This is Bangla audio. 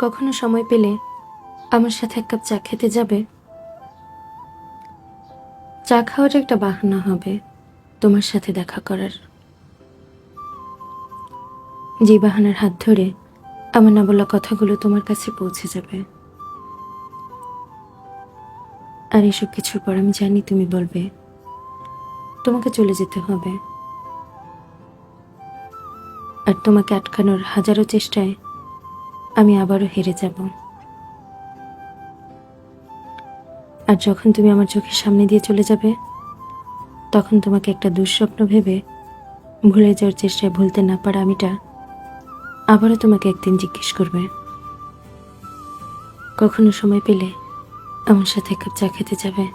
কখনো সময় পেলে আমার সাথে এক কাপ চা খেতে যাবে? চা খাওয়ার একটা বাহানা হবে তোমার সাথে দেখা করার। যে বাহানার হাত ধরে আমার না বলা কথাগুলো তোমার কাছে পৌঁছে যাবে। আর এসব কিছুর পর আমি জানি তুমি বলবে, তোমাকে চলে যেতে হবে। আর তোমাকে আটকানোর হাজারো চেষ্টায় আমি আবারও হেরে যাব। আর যখন তুমি আমার চোখের সামনে দিয়ে চলে যাবে, তখন তোমাকে একটা দুঃস্বপ্ন ভেবে ভুলে যাওয়ার চেষ্টায় ভুলতে না পারা আমিটা আবারও তোমাকে একদিন জিজ্ঞেস করবে। কখনো সময় পেলে আমার সাথে এক কাপ চা খেতে যাবে।